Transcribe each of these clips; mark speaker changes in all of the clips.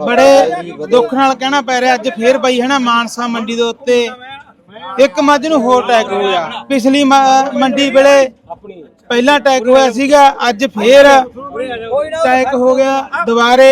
Speaker 1: ਬੜੇ ਦੁੱਖ ਨਾਲ ਕਹਿਣਾ ਪੈ ਰਿਹਾ ਅੱਜ ਫੇਰ ਬਾਈ ਹਨਾ ਮਾਨਸਾ ਮੰਡੀ ਦੇ ਉੱਤੇ ਇੱਕ ਮੱਝ ਨੂੰ ਹੋਰ ਅਟੈਕ ਹੋਇਆ। ਪਿਛਲੀ ਮੰਡੀ ਵੇਲੇ ਪਹਿਲਾ ਅਟੈਕ ਹੋਇਆ ਸੀਗਾ ਅੱਜ ਫੇਰ ਅਟੈਕ ਹੋ ਗਿਆ ਦੁਬਾਰੇ।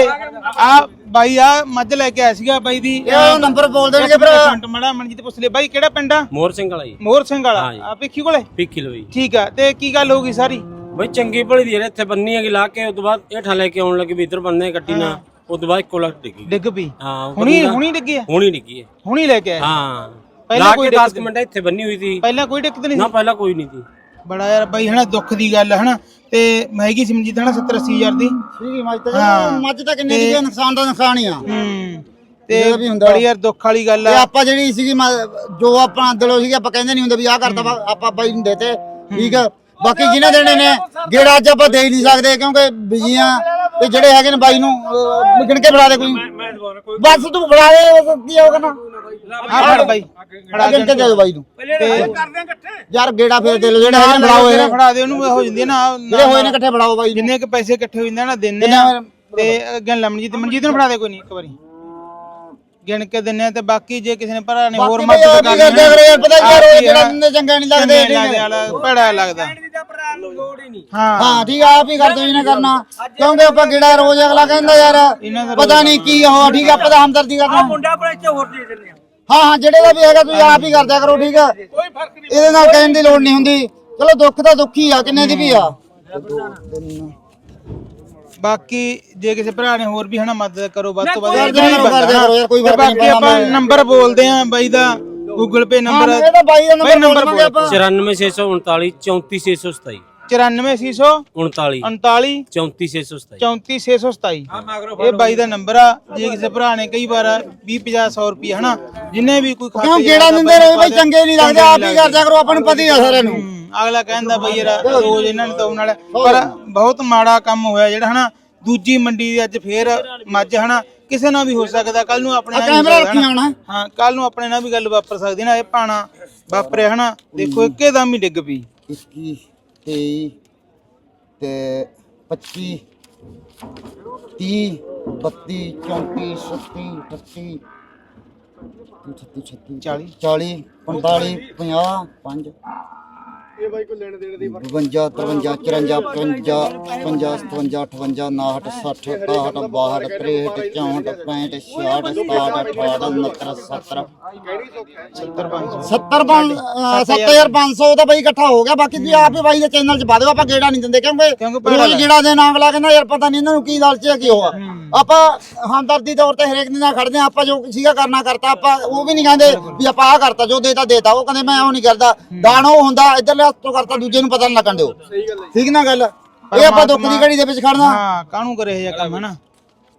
Speaker 1: ਆ ਬਾਈ ਆ ਮੱਝ ਲੈ ਕੇ ਆਇਆ ਸੀਗਾ ਬਾਈ ਦੀ।
Speaker 2: ਇਹ ਨੰਬਰ ਬੋਲ ਦੇਣਗੇ ਫਿਰ
Speaker 1: ਮਿੰਟ ਮੜਾ ਮਨਜੀਤ ਪੁੱਛ ਲੈ। ਬਾਈ ਕਿਹੜਾ ਪਿੰਡ ਆ?
Speaker 3: ਮੋਰ ਸਿੰਘ ਵਾਲਾ ਜੀ।
Speaker 1: ਮੋਹਰ ਸਿੰਘ ਵਾਲਾ। ਆ ਪਿੱਖੀ ਕੋਲੇ?
Speaker 3: ਪਿੱਕੀ ਲੋਈ
Speaker 1: ਠੀਕ ਆ ਤੇ ਕੀ ਗੱਲ ਹੋ ਗਈ ਸਾਰੀ?
Speaker 3: ਬਈ ਚੰਗੀ ਭਲੀ ਦੀ ਇੱਥੇ ਬੰਨੀ ਹੈਗੀ ਲਾ ਕੇ ਉਸ ਤੋਂ ਬਾਅਦ ਇਹ ਠਾ ਲੈ ਕੇ ਆਉਣ ਲੱਗੇ ਵੀ ਇੱਧਰ ਬੰਨੇ ਗੱਡੀ ਨਾ ਉਸ ਤੋਂ ਬਾਅਦ ਇੱਕੋ ਲੱਖ ਡਿੱਗੀ।
Speaker 1: ਡਿੱਗ ਪਈ?
Speaker 3: ਹਾਂ ਉਹ
Speaker 1: ਹੁਣੀ ਹੁਣੀ ਡਿੱਗੀ ਆ?
Speaker 3: ਹੁਣੀ ਡਿੱਗੀ ਹੈ
Speaker 1: ਹੁਣੀ ਲੈ ਕੇ ਆਇਆ
Speaker 3: ਹਾਂ।
Speaker 1: ਪਹਿਲਾਂ
Speaker 3: ਲਾ
Speaker 1: ਕੋਈ
Speaker 3: ਕੇ
Speaker 1: ਦਿੱਕਤ
Speaker 3: 10 ਮਿੰਟ ਇੱਥੇ ਬੰਨੀ ਹੋਈ ਸੀ।
Speaker 1: ਪਹਿਲਾਂ ਕੋਈ ਦਿੱਕਤ ਨਹੀਂ
Speaker 3: ਨਾ ਪਹਿਲਾਂ ਕੋਈ ਨਹੀਂ ਸੀ।
Speaker 1: ਬੜਾ ਯਾਰ ਬਾਈ ਹਨਾ ਦੁੱਖ ਦੀ ਗੱਲ ਹਨਾ। ਤੇ ਮਹਿੰਗੀ ਸਿਮਜੀਤ ਹਨਾ 70 80 ਹਜ਼ਾਰ ਦੀ।
Speaker 2: ਠੀਕ ਮੱਝ ਤਾਂ।
Speaker 1: ਹਾਂ।
Speaker 2: ਮੱਝ ਤਾਂ ਕਿੰਨੇ ਦੀ ਹੈ, ਨੁਕਸਾਨ ਦਾ ਨੁਕਸਾਨ ਹੀ ਆ।
Speaker 1: ਹੂੰ। ਤੇ
Speaker 2: ਵੀ ਹੁੰਦਾ।
Speaker 1: ਬੜੀ ਯਾਰ ਦੁੱਖ ਵਾਲੀ ਗੱਲ
Speaker 2: ਤੇ
Speaker 1: ਆ
Speaker 2: ਆਪਾਂ ਜਿਹੜੀ ਸੀਗੀ ਮ- ਜੋ ਆਪਣਾ ਦਿਲੋਂ ਸੀਗੀ ਆਪਾਂ ਕਹਿੰਦੇ ਨਹੀਂ ਹੁੰਦੇ ਵੀ ਆਹ ਕਰਤਾ ਵਾ, ਆਪਾਂ ਬਾਈ ਨੂੰ ਦੇਤੇ ਠੀਕ ਆ। ਬਾਕੀ ਜਿਹਨੇ ਦੇਣੇ ਨੇ ਗੇੜਾ ਅੱਜ ਆਪਾਂ ਦੇ ਹੀ ਨਹੀਂ ਸਕਦੇ ਕਿਉਂਕਿ ਬਿਜੀਆਂ ਤੇ ਜਿਹੜੇ ਹੈਗੇ ਨੇ ਬਾਈ ਨੂੰ ਅਹ, ਗਿਣ ਕੇ ਫੜਾ ਦੇ ਕੋਈ। ਬਸ ਤੂੰ ਫੜਾ ਦੇ ਬਸ ਕੀ ਹੋਗਾ ਨਾ?
Speaker 1: ਆ ਫੜ ਬਾਈ। ਫੜਾ
Speaker 2: ਗਿਣ ਕੇ ਦੇ ਦਿਓ ਬਾਈ ਨੂੰ।
Speaker 1: ਤੇ
Speaker 2: ਯਾਰ ਗੇੜਾ ਫੇਰ ਦੇ ਲਓ ਜਿਹੜੇ ਹੈਗੇ ਨੇ ਫੜਾਓ ਇਹ।
Speaker 1: ਫੜਾ ਦੇ ਉਹਨੂੰ ਹੋ ਜਾਂਦੀ ਹੈ ਨਾ
Speaker 2: ਜਿਹੜੇ ਹੋਏ ਨੇ ਇਕੱਠੇ ਫੜਾਓ ਬਾਈ ਨੂੰ।
Speaker 1: ਜਿੰਨੇ ਕ ਪੈਸੇ ਇਕੱਠੇ ਹੋ ਜਾਂਦੇ ਆ ਨਾ ਦਿੰਨੇ
Speaker 2: ਕਿੰਨੇ
Speaker 1: ਆ? ਤੇ ਅੱਗੇ ਲਮਨਜੀਤ ਮਨਜੀਤ ਨੂੰ ਫੜਾ ਦੇ ਕੋਈ ਨਹੀਂ ਇੱਕ ਵਾਰੀ। ਗਿਣ ਕੇ ਦਿੰਨੇ ਆ ਤੇ ਬਾਕੀ ਜੇ ਕਿਸੇ ਨੇ ਭਰਾ ਨੇ ਹੋਰ
Speaker 2: ਬਾਕੀ
Speaker 1: ਮਦਦ
Speaker 2: ਬਈ ਆਪ ਹੀ ਕਰਦੇ ਯਾਰ ਪਤਾ ਕੀ ਯਾਰ ਉਹ ਜਿਹੜਾ ਦਿੰਦੇ ਚੰਗਾ ਨਹੀਂ ਲੱਗਦੇ ਠੀਕ ਹੈ।
Speaker 1: ਲੱਗਦਾ ਹਾਂ
Speaker 2: ਹਾਂ। ਠੀਕ ਆ ਆਪ ਹੀ ਕਰਦੇ ਇਹਨੇ ਕਰਨਾ। ਕਿਉਂਕਿ ਆਪਾਂ ਗੇੜਾ ਰੋਜ਼ ਅਗਲਾ ਕਹਿੰਦਾ ਯਾਰ ਪਤਾ ਨਹੀਂ ਕੀ ਹੋ ਠੀਕ ਆ ਆਪਾਂ ਤਾਂ ਹਮਦਰਦੀ ਕਰਨਾ ਮੁੰਡਾ ਪਰ ਇੱਥੇ ਹੋਰ ਦੇ ਦਿੰਦੇ ਹਾਂ ਹਾਂ ਜਿਹੜੇ ਦਾ ਵੀ ਹੈਗਾ ਤੁਸੀਂ ਆਪ ਹੀ ਕਰਦਿਆ ਕਰੋ ਠੀਕ ਆ। ਕੋਈ ਫ਼ਰਕ ਨਹੀਂ ਇਹਦੇ ਨਾਲ ਕਹਿਣ ਦੀ ਲੋੜ ਨਹੀਂ ਹੁੰਦੀ। ਚਲੋ ਦੁੱਖ ਤਾਂ ਦੁੱਖ ਹੀ ਆ ਕਿੰਨੇ ਦੀ ਵੀ ਆ।
Speaker 1: ਬਾਕੀ ਜੇ ਕਿਸੇ ਭਰਾ ਨੇ ਹੋਰ ਵੀ ਹਨਾ ਮਦਦ ਕਰੋ ਵੱਧ ਤੋਂ ਵੱਧ
Speaker 2: ਕਰ ਯਾਰ, ਕੋਈ
Speaker 1: ਤੇ
Speaker 2: ਫ਼ਰਕ ਨਹੀਂ
Speaker 1: ਬਾਕੀ ਆਪਾਂ। ਨੰਬਰ ਬੋਲਦੇ ਆਂ ਬਾਈ ਦਾ। ਗੂਗਲ ਪੇ ਨੰਬਰ
Speaker 2: ਹਾਂ ਇਹਦਾ ਬਾਈ ਦਾ ਨੰਬਰ
Speaker 1: ਨੰਬਰ
Speaker 2: ਬੋਲਾਂਗੇ ਆਪਾਂ।
Speaker 3: 94639 34627
Speaker 1: 94627
Speaker 3: 39
Speaker 1: 39
Speaker 3: 34627
Speaker 1: 34627 ਇਹ ਬਾਈ ਦਾ ਨੰਬਰ ਆ। ਜੇ ਕਿਸੇ ਭਰਾ ਨੇ ਕਈ ਵਾਰ 20 50 100 ਰੁਪਏ ਹਨਾ ਜਿੰਨੇ ਵੀ ਕੋਈ ਖਾਤੇ
Speaker 2: ਕਿਉਂ ਗੇੜਾ ਦਿੰਦੇ ਰਹੋ ਬਈ ਚੰਗੇ ਨਹੀਂ ਲੱਗਦੇ ਆਪ ਹੀ ਕਰਦਿਆ ਕਰੋ ਆਪਾਂ ਨੂੰ ਪਤਾ ਹੀ ਆ ਸਾਰਿਆਂ ਨੂੰ।
Speaker 1: ਹੂੰ, ਅਗਲਾ ਕਹਿੰਦਾ ਬਈ ਯਾਰ ਰੋਜ਼ ਇਹਨਾਂ ਨੇ ਤਾਉਣ ਵਾਲਾ ਪਰ ਬਹੁਤ ਮਾੜਾ ਕੰਮ ਹੋਇਆ ਜਿਹੜਾ ਹਨਾ ਦੂਜੀ ਮੰਡੀ ਦੇ ਅੱਜ ਫੇਰ ਮੱਝ ਹਨਾ ਕਿਸੇ ਨਾਲ ਵੀ ਹੋ ਸਕਦਾ ਕੱਲ ਨੂੰ ਆਪਣੇ ਨਾਲ ਵੀ ਹੋ
Speaker 2: ਕੈਮਰਾ
Speaker 1: ਸਕਦਾ
Speaker 2: ਰੱਖੀ। ਆਉਣਾ
Speaker 1: ਹਾਂ ਕੱਲ ਨੂੰ ਆਪਣੇ ਨਾਲ ਵੀ ਗੱਲ ਵਾਪਰ ਸਕਦੀ ਨਾ ਇਹ ਪਾਣਾ ਵਾਪਰਿਆ ਹਨਾ? ਦੇਖੋ ਇੱਕੇ ਦਮ ਹੀ ਡਿੱਗ ਪਈ।
Speaker 2: 21 23 ਤੇ 25 30 32 34 37 38 36
Speaker 1: 40
Speaker 2: 40 45 50 5 ਇਹ ਬਾਈ ਕੋ ਲੈਣ ਦੇਣ ਦੀ 52 53 54 55 55 57 58 59 60 61 62 63 64 65 66 67 68 69 70 70 7500 ਤਾਂ ਬਈ ਇਕੱਠਾ ਹੋ ਗਿਆ ਬਾਕੀ ਤੁਸੀਂ ਆਪ ਹੀ ਬਾਈ ਦੇ ਚੈਨਲ 'ਚ ਪਾ ਦਿਓ ਆਪਾਂ ਗੇੜਾ ਨਹੀਂ ਦਿੰਦੇ
Speaker 1: ਕਿਉਂਕਿ
Speaker 2: ਰੋਜ਼ ਗੇੜਾ ਦੇ ਨਾਮ ਲਾ ਕਹਿੰਦਾ ਯਾਰ ਪਤਾ ਨਹੀਂ ਇਹਨਾਂ ਨੂੰ ਕੀ ਲਾਲਚ ਹੈ ਕੀ ਹੋਆ। ਆਪਾਂ ਹਮਦਰਦੀ ਤੌਰ ਤੇ ਹਰੇਕ ਦੇ ਨਾਲ ਖੜਦੇ ਹਾਂ ਆਪਾਂ ਜੋ ਸੀਗਾ ਕਰਨਾ ਕਰਤਾ ਆਪਾਂ ਉਹ ਵੀ ਨਹੀਂ ਕਹਿੰਦੇ ਵੀ ਆਪਾਂ ਆਹ ਕਰਤਾ ਜੋ ਦੇਤਾ ਦੇਤਾ। ਉਹ ਕਹਿੰਦੇ ਮੈਂ ਉਹ ਨਹੀਂ ਕਰਦਾ। ਦਾਨ ਉਹ ਹੁੰਦਾ ਇੱਧਰਲੇ ਹੱਥ ਤੋਂ ਕਰਤਾ ਦੂਜੇ ਨੂੰ ਪਤਾ ਨਹੀਂ ਲੱਗਣ ਦਿਓ। ਠੀਕ ਨਾ ਗੱਲ? ਇਹ ਆਪਾਂ ਦੁੱਖ ਦੀ ਘੜੀ ਦੇ ਵਿੱਚ ਖੜਨਾ।
Speaker 1: ਹਾਂ ਕਾਹਨੂੰ ਕਰੇ ਇਹ ਜਿਹਾ ਕੰਮ ਹਨਾ?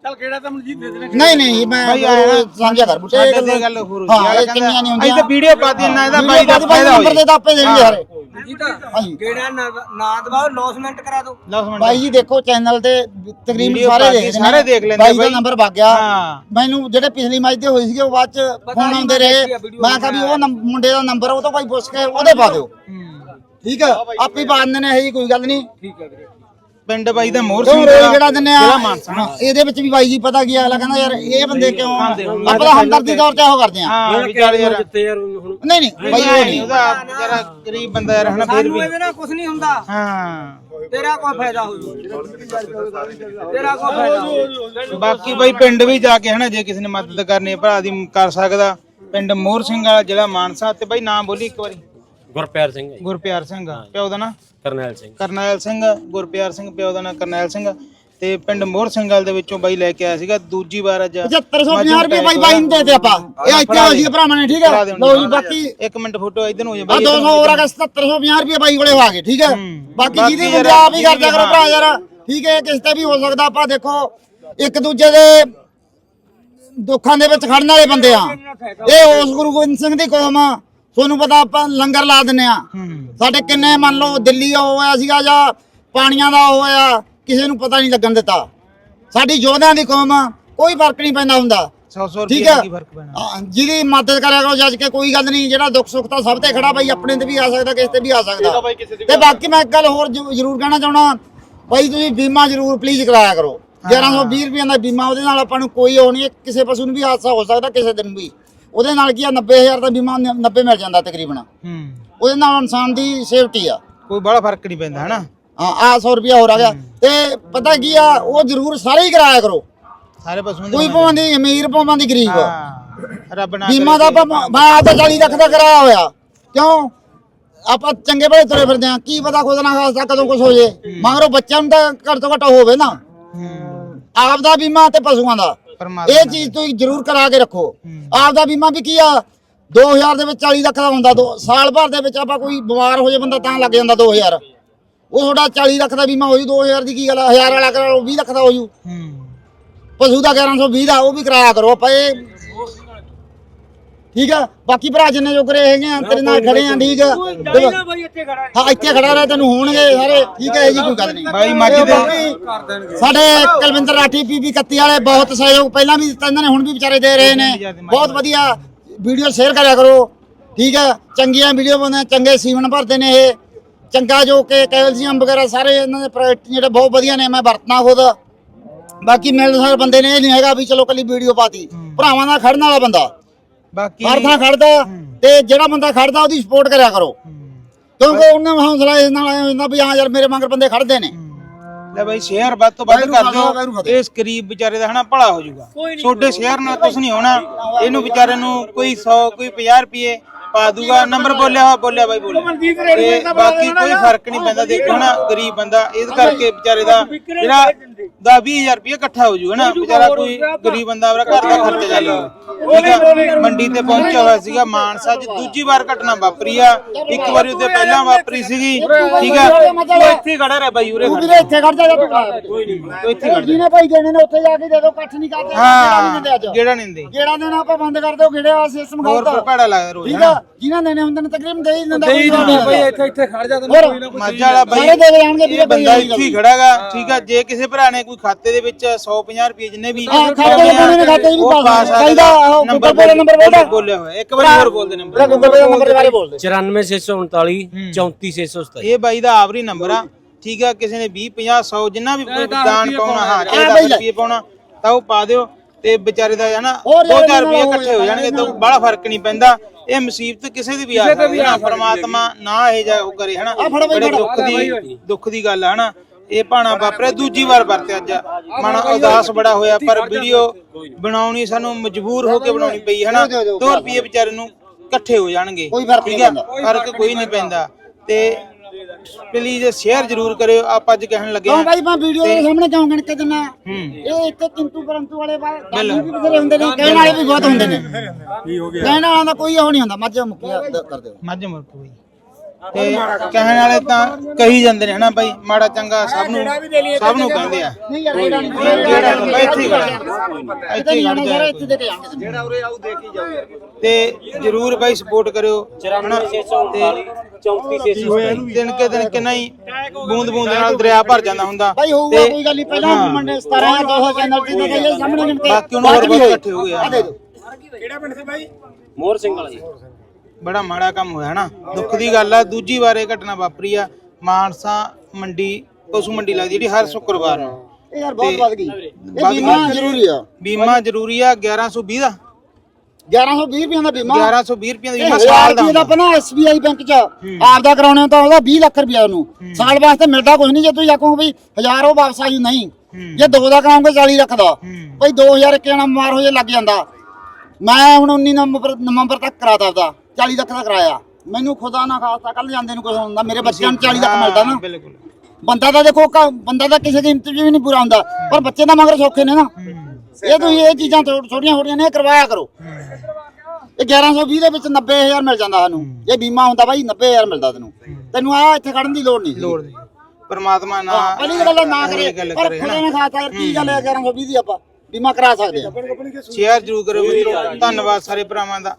Speaker 2: ਨਹੀਂ ਨਹੀਂ ਮੈਂ
Speaker 1: ਬਾਈ ਆਇਆ ਨਾ,
Speaker 2: ਸਮਝਿਆ ਕਰ ਬੁੱਟੇ
Speaker 1: ਸਾਡੇ ਤੇ ਗੱਲ ਹੋਰ
Speaker 2: ਹਾਂ, ਇਹ ਚੰਗੀਆਂ ਨਹੀਂ
Speaker 1: ਅਸੀਂ
Speaker 2: ਹੁੰਦੀਆਂ।
Speaker 1: ਤਾਂ ਵੀਡੀਓ ਪਾਤੀ ਨਾ ਇਹਦਾ ਬਾਈ ਦਾ ਫਾਇਦਾ
Speaker 2: ਨੰਬਰ
Speaker 1: ਹੋਈ
Speaker 2: ਦੇ ਤਾਂ ਆਪੇ ਦੇਣਗੇ ਸਾਰੇ ਹਾਂਜੀ
Speaker 4: ਕਿਹੜਾ ਨਾ ਨਾ ਦਬਾਓ ਲੌਸਮੈਂਟ ਕਰਾ ਦਿਓ।
Speaker 1: ਲਓ ਮਿੰਟ
Speaker 2: ਬਾਈ ਜੀ ਦੇਖੋ ਚੈਨਲ ਤੇ ਤਕਰੀਬਨ ਸਾਰੇ
Speaker 1: ਪਾ ਕੇ
Speaker 2: ਦੇਖਦੇ ਨੇ।
Speaker 1: ਸਾਰੇ ਦੇਖ ਲੈਂਦੇ
Speaker 2: ਬਾਈ ਦਾ
Speaker 1: ਬਾਈ।
Speaker 2: ਨੰਬਰ ਵਗ ਗਿਆ।
Speaker 1: ਹਾਂ।
Speaker 2: ਮੈਨੂੰ ਜਿਹੜੇ ਪਿਛਲੀ ਮੈਚ ਦੇ ਹੋਏ ਸੀਗੇ ਉਹ ਬਾਅਦ ਚ ਫੋਨ ਆਉਂਦੇ ਰਹੇ। ਮੈਂ ਕਿਹਾ ਵੀ ਉਹ ਮੁੰਡੇ ਦਾ ਨੰਬਰ ਉਹ ਤੋਂ ਕੋਈ ਪੁੱਛ ਕੇ ਉਹਦੇ ਪਾ ਦਿਓ। ਠੀਕ ਆ? ਆਪੇ ਪਾ ਦਿੰਦੇ ਨੇ ਇਹ ਜੀ ਕੋਈ ਗੱਲ ਨਹੀਂ।
Speaker 1: ਪਿੰਡ ਬਾਈ ਦਾ ਮੋਹਰ ਸਿੰਘ ਦਾ
Speaker 2: ਜਿਹੜਾ ਦਿੰਦੇ ਆ? ਹਾਂ, ਇਹਦੇ ਵਿੱਚ ਵੀ ਬਾਈ ਜੀ ਪਤਾ ਕੀ ਅਗਲਾ ਕਹਿੰਦਾ ਯਾਰ ਇਹ ਬੰਦੇ ਕਿਉਂ ਆਪਾਂ ਤਾਂ ਹਮਦਰਦੀ ਤੌਰ ਤੇ ਉਹ ਕਰਦੇ ਆ।
Speaker 1: ਹਾਂ ਵੀ ਚੱਲ ਯਾਰ।
Speaker 3: ਜਿੱਤੇ ਯਾਰ ਹੁਣ।
Speaker 2: ਨਹੀਂ ਨਹੀਂ ਬਾਈ ਉਹ
Speaker 1: ਨਹੀਂ। ਉਹਦਾ ਜਰਾ ਗਰੀਬ ਬੰਦਾ ਯਾਰ ਹਨਾ ਫੇਰ
Speaker 4: ਸਾਨੂੰ
Speaker 1: ਵੀ।
Speaker 4: ਇਹਦੇ ਨਾਲ ਕੁਝ ਨਹੀਂ ਹੁੰਦਾ।
Speaker 1: ਹਾਂ।
Speaker 4: ਤੇਰਾ ਕੋਈ ਫਾਇਦਾ ਹੋ ਤੇਰਾ ਕੋਈ ਫਾਇਦਾ ਹੋ।
Speaker 1: ਬਾਕੀ ਬਾਈ ਪਿੰਡ ਵੀ ਜਾ ਕੇ ਹਨਾ ਜੇ ਕਿਸੇ ਨੇ ਮਦਦ ਕਰਨੀ ਹੈ ਭਰਾ ਦੀ ਕਰ ਸਕਦਾ। ਪਿੰਡ ਮੋਹਰ ਸਿੰਘ ਵਾਲਾ ਜ਼ਿਲ੍ਹਾ ਮਾਨਸਾ ਤੇ ਬਾਈ ਨਾਮ ਬੋਲੀ ਇੱਕ ਵਾਰੀ।
Speaker 3: ਗੁਰਪਿਆਰ ਸਿੰਘ ਹੈ ਜੀ,
Speaker 1: ਗੁਰਪਿਆਰ ਸਿੰਘ ਪਿਓ ਦਾ ਨਾਂ?
Speaker 3: ਕਰਨੈਲ ਸਿੰਘ।
Speaker 1: ਕਰਨੈਲ ਸਿੰਘ ਗੁਰਪਿਆਰ ਸਿੰਘ ਪਿਓ ਦਾ ਨਾਂ ਕਰਨੈਲ ਸਿੰਘ। ਤੇ ਪਿੰਡ ਮੋਹਰ ਸਿੰਘ ਵਾਲ ਦੇ ਵਿੱਚੋਂ ਬਾਈ ਲੈ ਕੇ ਆਇਆ ਸੀਗਾ ਦੂਜੀ ਵਾਰ ਅੱਜ
Speaker 2: 7550 ਰੁਪਏ ਬਾਈ ਬਾਈ ਨੂੰ ਦੇ ਦੇ ਆਪਾਂ ਇਹ ਇੱਥੇ ਹੋ ਜੀ ਭਰਾਵਾਂ ਨੇ ਠੀਕ ਹੈ? ਲਓ ਜੀ ਬਾਕੀ
Speaker 1: ਇੱਕ ਮਿੰਟ ਫੋਟੋ ਇਧਰ ਨੂੰ ਹੋ ਜਾ
Speaker 2: ਆ
Speaker 1: ਬਾਈ
Speaker 2: 200 ਹੋਰ ਆ ਗਿਆ 7750 ਰੁਪਏ ਬਾਈ ਕੋਲੇ ਆ ਗਏ ਠੀਕ ਹੈ? ਬਾਕੀ ਜਿਹਦੀ ਬੰਦੇ ਆਪ ਹੀ ਕਰਦਿਆ ਕਰੋ
Speaker 1: ਹਾਂ।
Speaker 2: ਭਰਾ ਯਾਰ ਠੀਕ ਹੈ ਕਿਸ ਤੇ ਵੀ ਹੋ ਸਕਦਾ ਆਪਾਂ ਦੇਖੋ ਇੱਕ ਦੂਜੇ ਦੇ ਦੁੱਖਾਂ ਦੇ ਵਿੱਚ ਖੜਨ ਵਾਲੇ ਬੰਦੇ ਆ। ਇਹ ਉਸ ਗੁਰੂ ਗੋਬਿੰਦ ਸਿੰਘ ਦੀ ਕੌਮ ਆ। ਤੁਹਾਨੂੰ ਪਤਾ ਆਪਾਂ ਲੰਗਰ ਲਾ ਦਿੰਨੇ ਆ। ਸਾਡੇ ਕਿੰਨੇ ਮੰਨ ਲਓ ਦਿੱਲੀ ਉਹ ਹੋਇਆ ਸੀਗਾ ਜਾਂ ਪਾਣੀਆਂ ਦਾ ਉਹ ਹੋਇਆ ਕਿਸੇ ਨੂੰ ਪਤਾ ਨਹੀਂ ਲੱਗਣ ਦਿੱਤਾ। ਸਾਡੀ ਯੋਧਿਆਂ ਦੀ ਕੌਮ ਆ ਕੋਈ ਫ਼ਰਕ ਨਹੀਂ ਪੈਂਦਾ ਹੁੰਦਾ।
Speaker 1: 100 100
Speaker 2: ਠੀਕ
Speaker 1: ਰੁਪਏ
Speaker 2: ਹੈ? ਜਿਹਦੀ ਮਦਦ ਕਰਿਆ ਕਰੋ ਜੱਜ ਕੇ ਕੋਈ ਗੱਲ ਨਹੀਂ ਜਿਹੜਾ ਦੁੱਖ ਸੁੱਖ ਤਾਂ ਸਭ ਤੇ ਖੜਾ ਬਾਈ ਆਪਣੇ ਤੇ ਵੀ ਆ ਸਕਦਾ ਕਿਸੇ ਤੇ ਵੀ ਆ ਸਕਦਾ। ਤੇ ਬਾਕੀ ਮੈਂ ਇੱਕ ਗੱਲ ਹੋਰ ਜ਼ਰੂਰ ਕਹਿਣਾ ਚਾਹਣਾ ਬਾਈ ਤੁਸੀਂ ਬੀਮਾ ਜ਼ਰੂਰ ਪਲੀਜ਼ ਕਰਾਇਆ ਕਰੋ। 1120 ਰੁਪਏ ਦਾ ਬੀਮਾ ਉਹਦੇ ਨਾਲ ਆਪਾਂ ਨੂੰ ਕੋਈ ਉਹ ਨਹੀਂ ਹੈ, ਕਿਸੇ ਪਸ਼ੂ ਨੂੰ ਵੀ ਹਾਦਸਾ ਹੋ ਸਕਦਾ ਕਿਸੇ ਦਿਨ ਵੀ। ਉਹਦੇ ਨਾਲ ਕੀ ਆ 90000 ਦਾ ਬੀਮਾ 90 ਮਿਲ ਜਾਂਦਾ ਤਕਰੀਬਨ।
Speaker 1: ਹੂੰ।
Speaker 2: ਉਹਦੇ ਨਾਲ ਇਨਸਾਨ ਦੀ ਸੇਫਟੀ ਆ।
Speaker 1: ਕੋਈ ਬੜਾ ਫ਼ਰਕ ਨਹੀਂ ਪੈਂਦਾ ਹਨਾ?
Speaker 2: ਹਾਂ ਆ 100 ਰੁਪਿਆ ਹੋਰ ਆ ਗਿਆ। ਤੇ ਪਤਾ ਕੀ ਆ ਉਹ ਜ਼ਰੂਰ ਸਾਰੇ ਹੀ ਕਰਾਇਆ ਕਰੋ।
Speaker 1: ਸਾਰੇ ਪਸ਼ੂਆਂ ਦੇ
Speaker 2: ਕੋਈ ਭਾਵੇਂ ਦੀ ਅਮੀਰ ਭਾਵੇਂ ਦੀ ਗਰੀਬ।
Speaker 1: ਹਾਂ ਰੱਬ ਨਾ
Speaker 2: ਬੀਮਾ ਦਾ ਆਪਾਂ ਮੈਂ ਆਪ ਤਾਂ 40 ਲੱਖ ਦਾ ਕਰਾਇਆ ਹੋਇਆ। ਕਿਉਂ? ਆਪਾਂ ਚੰਗੇ ਭਲੇ ਤੁਰੇ ਫਿਰਦੇ ਆ ਕੀ ਪਤਾ ਖੁਦ ਨਾ ਖਾਸਾ ਕਦੋਂ ਕੁਝ ਹੋ ਜੇ। ਮਗਰੋਂ ਬੱਚਿਆਂ ਨੂੰ ਤਾਂ ਘੱਟ ਤੋਂ ਘੱਟ ਹੋਵੇ ਨਾ। ਆਪ ਦਾ ਬੀਮਾ ਤੇ ਪਸ਼ੂਆਂ ਦਾ। ਇਹ ਚੀਜ਼ ਤੁਸੀਂ ਜ਼ਰੂਰ ਕਰਾ ਕੇ ਰੱਖੋ। ਆਪ ਦਾ ਬੀਮਾ ਵੀ ਕੀ ਆ? 2000 ਦੇ ਵਿੱਚ 40 ਲੱਖ ਦਾ ਹੁੰਦਾ ਦੋ ਸਾਲ ਭਰ ਦੇ ਵਿੱਚ ਆਪਾਂ ਕੋਈ ਬਿਮਾਰ ਹੋ ਜੇ ਬੰਦਾ ਤਾਂ ਲੱਗ ਜਾਂਦਾ 2000 ਉਹ ਤੁਹਾਡਾ 40 ਲੱਖ ਦਾ ਬੀਮਾ ਹੋ ਜੂ 2000 ਦੀ ਕੀ ਗੱਲ ਆ? 1000 ਵਾਲਾ ਕਰਾ ਲਓ 20 ਲੱਖ ਦਾ ਹੋ ਜੂ
Speaker 1: ਹੂੰ।
Speaker 2: ਪਸ਼ੂ ਦਾ 1120 ਦਾ ਉਹ ਵੀ ਕਰਾਇਆ ਕਰੋ। ਆਪਾਂ ਇਹ ਠੀਕ ਆ? ਬਾਕੀ ਭਰਾ ਜਿੰਨੇ ਜੋ ਕਰੇ ਹੈਗੇ ਆ ਤੇਰੇ ਨਾਲ ਖੜੇ ਆ ਠੀਕ ਆ? ਹਾਂ ਇੱਥੇ ਖੜਾ ਰਹਿ ਤੈਨੂੰ ਹੋਣਗੇ ਸਾਰੇ ਠੀਕ ਹੈ ਇਹ ਜੀ ਕੋਈ ਗੱਲ ਨਹੀਂ।
Speaker 1: ਬਾਈ ਮੱਝ ਦੇ-
Speaker 2: ਸਾਡੇ ਕੁਲਵਿੰਦਰ ਰਾਠੀ ਪੀਪੀ 31 ਵਾਲੇ ਬਹੁਤ ਸਹਿਯੋਗ ਪਹਿਲਾਂ ਵੀ ਦਿੱਤਾ ਇਹਨਾਂ ਨੇ ਹੁਣ ਵੀ ਵਿਚਾਰੇ ਦੇ ਰਹੇ ਨੇ। ਬਹੁਤ ਵਧੀਆ ਵੀਡੀਓ ਸ਼ੇਅਰ ਕਰਿਆ ਕਰੋ ਠੀਕ ਹੈ ਚੰਗੀਆਂ ਵੀਡੀਓ ਬਣਾਉਂਦੇ ਚੰਗੇ ਸੀਵਨ ਭਰਦੇ ਨੇ ਇਹ। ਚੰਗਾ ਜੋ ਕਿ ਕੈਲਸ਼ੀਅਮ ਵਗੈਰਾ ਸਾਰੇ ਇਹਨਾਂ ਦੇ ਪ੍ਰੋਡਕਟ ਜਿਹੜੇ ਬਹੁਤ ਵਧੀਆ ਨੇ ਮੈਂ ਵਰਤਣਾ ਖੁਦ। ਬਾਕੀ ਮਿਲਣਸਾਰ ਬੰਦੇ ਨੇ ਇਹ ਨਹੀਂ ਹੈਗਾ ਵੀ ਚਲੋ ਕੱਲੀ ਵੀਡੀਓ ਪਾਤੀ। ਭਰਾਵਾਂ ਦਾ ਖੜਨ ਵਾਲਾ ਬੰਦਾ।
Speaker 1: ਬਾਕੀ
Speaker 2: ਹਰ ਥਾਂ ਖੜਦਾ ਤੇ ਜਿਹੜਾ ਬੰਦਾ ਖੜਦਾ ਉਹਦੀ ਸਪੋਰਟ ਕਰਿਆ ਕਰੋ। ਕਿਉਂਕਿ ਉਹਨਾਂ ਨੂੰ ਹੌਸਲਾ ਇਸ ਨਾਲ ਆਇਆ ਹੁੰਦਾ ਵੀ ਹਾਂ ਯਾਰ ਮੇਰੇ ਮਗਰ ਬੰਦੇ ਖੜਦੇ ਨੇ।
Speaker 1: ਲੈ ਬਾਈ ਸ਼ੇਅਰ ਵੱਧ ਤੋਂ ਵੱਧ ਕਰ ਦਿਓ। ਇਸ ਗਰੀਬ ਵਿਚਾਰੇ ਦਾ ਹਨਾ ਭਲਾ ਹੋ ਜਾਊਗਾ। ਛੋਡੇ ਸ਼ੇਅਰ ਨਾਲ ਕੁਝ ਨਹੀਂ ਹੋਣਾ। ਇਹਨੂੰ ਵਿਚਾਰੇ ਨੂੰ ਕੋਈ 100 ਕੋਈ 50 ਰੁਪਏ ਪਾ ਦੂਗਾ। ਨੰਬਰ ਬੋਲਿਆ ਹੋਇਆ ਬੋਲਿਆ ਬਾਈ ਬੋਲਿਆ। ਤੇ ਬਾਕੀ ਕੋਈ ਫ਼ਰਕ ਨਹੀਂ ਪੈਂਦਾ। ਦੇਖੋ ਨਾ ਗਰੀਬ ਬੰਦਾ। ਇਸ ਕਰਕੇ ਵਿਚਾਰੇ ਦਾ ਜਿਹੜਾ 10 20000 ਰੁਪਏ ਇਕੱਠਾ ਹੋ ਜਾਊਗਾ ਨਾ। ਵਿਚਾਰਾ ਕੋਈ ਗਰੀਬ ਬੰਦਾ ਆਪਣਾ ਘਰ ਦਾ ਖਰਚਾ ਚੱਲ ਠੀਕ ਆ? ਮੰਡੀ ਤੇ ਪਹੁੰਚਿਆ ਹੋਇਆ ਸੀਗਾ ਮਾਨਸਾ 'ਚ ਦੂਜੀ ਵਾਰ ਘਟਨਾ ਵਾਪਰੀ ਆ। ਇੱਕ ਵਾਰੀ ਉਹਦੇ ਪਹਿਲਾਂ ਵਾਪਰੀ ਸੀਗੀ। ਠੀਕ ਆ? ਉਹ ਇੱਥੇ ਖੜਾ ਰਿਹਾ ਬਾਈ ਉਰੇ
Speaker 2: ਤੂੰ
Speaker 1: ਖੜਾ
Speaker 2: ਇੱਥੇ ਖੜ ਜਾ ਜਾ ਤੂੰ
Speaker 1: ਕੋਈ ਨਹੀਂ ਉਹ ਇੱਥੇ ਖੜ ਜਾ
Speaker 2: ਜਿਹਨੇ ਭਾਈ ਦੇਣੇ ਨੇ ਉੱਥੇ ਜਾ ਕੇ ਦੇ ਇਕੱਠ ਨਹੀਂ ਕਰਦੇ
Speaker 1: ਹਾਂ ਗੇੜਾ ਨਹੀਂ ਦਿੰਦੇ
Speaker 2: ਗੇੜਾ ਦੇਣਾ ਆਪਾਂ ਬੰਦ ਕਰ ਦਿਓ ਗੇੜੇ ਵਾਲਾ ਸਿਸਟਮ
Speaker 1: ਹੋਰ
Speaker 2: ਗਲਤ ਆ
Speaker 1: ਭੈੜਾ ਲੱਗਦਾ ਰੋਜ਼
Speaker 2: ਠੀਕ ਆ? ਜਿਹਨਾਂ ਦੇਣੇ ਹੁੰਦੇ ਨੇ ਤਕਰੀਬਨ ਦੇ ਹੀ ਦਿੰਦਾ ਕੋਈ ਨਹੀਂ
Speaker 4: ਭਾਈ ਇੱਥੇ ਇੱਥੇ ਖੜ ਜਾ ਤੈਨੂੰ
Speaker 2: ਹੋਰ
Speaker 1: ਮੱਝ ਵਾਲਾ ਬਾਈ
Speaker 2: ਸਾਰੇ ਦੇ ਜਾਣਗੇ ਵੀਰੇ
Speaker 1: ਬੰਦਾ ਇੱਥੇ ਖੜਾਗਾ ਠੀਕ ਆ? ਜੇ ਕਿਸੇ ਭਰਾ ਨੇ ਕੋਈ ਖਾਤੇ ਦੇ ਵਿੱਚ 150 ਰੁਪਏ ਜਿੰਨੇ ਵੀ
Speaker 2: ਹਾਂ, ਖਾਤੇ ਦੇ ਬੰਦੇ ਨੇ ਖਾਤੇ 'ਚ ਵੀ
Speaker 1: ਉਹ
Speaker 2: ਪਾ
Speaker 1: ਸਕਦਾ।
Speaker 2: ਚਾਹੀਦਾ, ਉਹ
Speaker 1: ਨੰਬਰ
Speaker 2: ਗੂਗਲ ਪੇ ਦਾ ਨੰਬਰ ਬੋਲਦਾ।
Speaker 1: ਬੋਲਿਆ ਹੋਇਆ। ਇੱਕ ਵਾਰੀ ਹੋਰ ਬੋਲ ਦੇ ਨੰਬਰ।
Speaker 2: ਗੂਗਲ ਪੇ ਦਾ ਨੰਬਰ ਦੇ ਬਾਰੇ ਬੋਲ ਦੇ
Speaker 3: 94639 34627
Speaker 1: ਇਹ ਬਾਈ ਦਾ ਆਵਰੀ ਨੰਬਰ ਆ। ਠੀਕ ਆ ਕਿਸੇ ਨੇ 20 50 100 ਜਿੰਨਾ ਵੀ ਕੋਈ ਦਾਨ ਪਾਉਣਾ ਹਾਂ
Speaker 2: ਹਾਂ
Speaker 1: 10
Speaker 2: ਬਾਈ ਲੈ।
Speaker 1: ਰੁਪਏ ਪਾਉਣਾ ਤਾਂ ਉਹ ਪਾ ਦਿਓ। ਤੇ ਵਿਚਾਰੇ ਦਾ ਹਨਾ
Speaker 2: ਹੋਰ ਯਾਰ
Speaker 1: 2000 ਰੁਪਏ ਇਕੱਠੇ ਹੋ ਜਾਣਗੇ ਤਾਂ ਬੜਾ ਫ਼ਰਕ ਨਹੀਂ ਪੈਂਦਾ। ਇਹ ਮੁਸੀਬਤ ਕਿਸੇ ਦੀ ਵੀ ਆ ਸਕਦੀ ਹੈ ਨਾ ਪਰਮਾਤਮਾ ਨਾ ਇਹ ਜਾ ਉਹ ਕਰੇ ਹਨਾ।
Speaker 2: ਆ
Speaker 1: ਬੜੇ। ਦੁੱਖ ਦੀ ਦੁੱਖ ਦੀ ਗੱਲ ਹੈ ਹਨਾ। ਇਹ ਭਾਣਾ ਵਾਪਰਿਆ ਦੂਜੀ ਵਾਰ ਵਰਤਿਆ ਅੱਜ। ਮਨ ਉਦਾਸ ਬੜਾ ਹੋਇਆ ਪਰ ਵੀਡੀਓ ਬਣਾਉਣੀ ਸਾਨੂੰ ਮਜਬੂਰ ਹੋ ਕੇ ਬਣਾਉਣੀ ਪਈ ਹਨਾ? 2 ਰੁਪਏ ਵਿਚਾਰੇ ਨੂੰ ਇਕੱਠੇ ਹੋ ਜਾਣਗੇ।
Speaker 2: ਕੋਈ ਫ਼ਰਕ
Speaker 1: ਠੀਕ
Speaker 2: ਨਹੀਂ
Speaker 1: ਹੈ
Speaker 2: ਪੈਂਦਾ।
Speaker 1: ਫ਼ਰਕ ਕੋਈ ਨਹੀਂ ਪੈਂਦਾ। ਤੇ ਪਲੀਜ਼ ਸ਼ੇਅਰ ਜ਼ਰੂਰ ਕਰਿਓ ਆਪਾਂ ਅੱਜ ਕਹਿਣ ਲੱਗੇ ਹਾਂ
Speaker 2: ਭਾਈ ਮੈਂ ਵੀਡੀਓ ਦੇ ਸਾਹਮਣੇ ਕਿਉਂ ਗਣ ਕੇ ਦਿੰਨਾ
Speaker 1: ਹੂੰ।
Speaker 2: ਇਹ ਇੱਕ ਕਿੰਤੂ ਪਰੰਤੂ ਵਾਲੇ ਬਾਰੇ ਵੀ ਬਥੇਰੇ ਹੁੰਦੇ ਨੇ ਕਹਿਣ ਵਾਲੇ ਵੀ ਬਹੁਤ ਹੁੰਦੇ ਨੇ। ਕਹਿਣ ਵਾਲਾ ਦਾ ਕੋਈ ਉਹ ਨਹੀਂ ਹੁੰਦਾ ਮੱਝ ਮੁੱਕੀਆਂ ਕਰ ਦਿਓ
Speaker 1: ਮੱਝ ਮੁਰਕ ਬਈ। ਤੇ ਕਹਿਣ ਵਾਲੇ ਤਾਂ ਕਹੀ ਜਾਂਦੇ ਨੇ ਹਨਾ ਬਾਈ? ਮਾੜਾ ਚੰਗਾ ਸਭ ਨੂੰ ਸਭ ਨੂੰ ਕਹਿੰਦੇ ਆ।
Speaker 2: ਨਹੀਂ ਯਾਰ ਇਹਦਾ ਨਹੀਂ।
Speaker 1: ਜਿਹੜਾ ਬਾਈ ਇੱਥੇ ਹੀ ਖੜ। ਇੱਥੇ ਹੀ ਖੜ।
Speaker 2: ਸਾਰੇ
Speaker 1: ਜਾ
Speaker 2: ਇੱਥੇ ਦੇ ਕੇ ਜਾਣਗੇ
Speaker 4: ਜਿਹੜਾ ਉਰੇ ਆਉ ਦੇ ਕੇ ਜਾਓ
Speaker 1: ਤੇ ਜਰੂਰ ਬਾਈ ਸਪੋਰਟ ਕਰਿਓ ਹਨਾ?
Speaker 3: 94639 34627
Speaker 1: ਦਿਨ ਕੇ ਦਿਨ ਕਿੰਨਾ ਹੀ ਬੂੰਦ ਬੂੰਦ ਨਾਲ ਦਰਿਆ ਭਰ ਜਾਂਦਾ ਹੁੰਦਾ।
Speaker 2: ਭਾਈ ਹੋਊਗਾ ਕੋਈ ਗੱਲ ਨਹੀਂ। ਪਹਿਲਾਂ ਮੰਡੇ 17 ਜਾਂ 200 ਚੈਨਲ ਤੇ ਦੇ ਇਹ ਸਾਹਮਣੇ ਗਣ ਕੇ
Speaker 1: ਬਾਕੀ ਉਹਨੂੰ ਹੋਰ ਬਹੁਤ। ਇਕੱਠੇ ਹੋ ਗਏ
Speaker 2: ਆ।
Speaker 1: ਆ।
Speaker 2: ਦੇ ਦਿਓ।
Speaker 3: ਮੋਹਰ ਸਿੰਘ ਵਾਲਾ ਜੀ।
Speaker 1: ਬੜਾ ਮਾੜਾ ਕੰਮ ਹੋਇਆ ਹਨਾ ਦੁੱਖ ਦੀ ਗੱਲ ਆ ਦੂਜੀ ਵਾਰ ਇਹ ਘਟਨਾ ਵਾਪਰੀ ਆ ਮਾਨਸਾ ਮੰਡੀ ਪਸ਼ੂ ਮੰਡੀ ਲੱਗਦੀ ਜਿਹੜੀ ਹਰ ਸ਼ੁੱਕਰਵਾਰ। ਨੂੰ
Speaker 2: ਇਹ ਯਾਰ ਬਹੁਤ ਵੱਧ ਗਈ। ਇਹ ਬੀਮਾ। ਜ਼ਰੂਰੀ ਆ।
Speaker 1: ਬੀਮਾ ਜ਼ਰੂਰੀ ਆ 1120 ਦਾ।
Speaker 2: 1120 ਰੁਪਏ ਦਾ ਬੀਮਾ।
Speaker 1: 1120 ਰੁਪਏ ਦਾ ਬੀਮਾ ਸਾਲ ਦਾ। ਹੁੰਦਾ।
Speaker 2: ਆਪਣਾ SBI ਬੈਂਕ ਚ ਆਪਦਾ ਕਰਾਉਣੇ ਤਾਂ ਉਹਦਾ 20 ਲੱਖ ਰੁਪਏ ਉਹਨੂੰ। ਸਾਲ ਵਾਸਤੇ ਮਿਲਦਾ ਕੁਝ ਨਹੀਂ ਜੇ ਤੁਸੀਂ ਆਖੋ ਵੀ ਹਜ਼ਾਰ ਉਹ ਵਾਪਸ ਆਜੂ ਨਹੀਂ। ਜੇ ਦੋ ਦਾ ਕਰਾਉਂਗੇ 40 ਲੱਖ ਦਾ ਭਈ 2000 ਇੱਕ ਜਣਾ ਬਿਮਾਰ ਹੋ ਜੇ ਲੱਗ ਜਾਂਦਾ। ਮੈਂ ਹੁਣ 19 ਨਵੰਬਰ ਨਵੰਬਰ ਤੱਕ ਕਰਾਤਾ ਆਪਦਾ। 40 ਲੱਖ ਦਾ ਕਰਾਇਆ। ਮੈਨੂੰ ਖੁਦਾ ਨਾ ਖਾਸਤਾ ਕੱਲ ਜਾਂਦੇ ਨੂੰ ਕੁਝ ਹੁੰਦਾ। ਮੇਰੇ ਬੱਚਿਆਂ ਨੂੰ 40 ਲੱਖ ਮਿਲਦਾ ਨਾ।
Speaker 1: ਬਿਲਕੁਲ।
Speaker 2: ਬੰਦਾ ਤਾਂ ਦੇਖੋ ਬੰਦਾ ਤਾਂ ਕਿਸੇ ਦੀ ਹਿੰਮਤ ਵੀ ਨਹੀਂ ਪੂਰਾ ਹੁੰਦਾ। ਪਰ ਬੱਚੇ ਤਾਂ ਮਗਰ ਸੌਖੇ ਨੇ ਨਾ। ਇਹ ਤੁਸੀਂ ਇਹ ਚੀਜ਼ਾਂ ਛੋਟੀਆਂ ਛੋਟੀਆਂ ਨੇ ਇਹ ਕਰਵਾਇਆ ਕਰੋ। ਇਹ 1120 ਦੇ ਵਿੱਚ 90000 ਮਿਲ ਜਾਂਦਾ ਸਾਨੂੰ। ਇਹ ਬੀਮਾ ਹੁੰਦਾ ਬਾਈ 90000 ਮਿਲਦਾ ਤੈਨੂੰ। ਤੈਨੂੰ ਆ ਇੱਥੇ ਖੜਨ ਦੀ ਲੋੜ ਨਹੀਂ।
Speaker 1: ਲੋੜ ਨਹੀਂ। ਪਰਮਾਤਮਾ ਨਾ
Speaker 2: ਪਹਿਲੀ ਗੱਲ ਨਾ ਕਰੇ। ਪਰ ਖੁਦਾ ਨੇ ਖਾਤਾ ਯਾਰ ਕੀ ਗੱਲ ਹੈ 1120 ਦੀ ਆਪਾਂ ਬੀਮਾ ਕਰਾ ਸਕਦੇ ਆ
Speaker 1: ਸ਼ੇਅਰ ਜ਼ਰੂਰ ਕਰੋ ਮਿੱਤਰੋ। ਧੰਨਵਾਦ ਸਾਰੇ ਭਰਾਵਾਂ ਦਾ।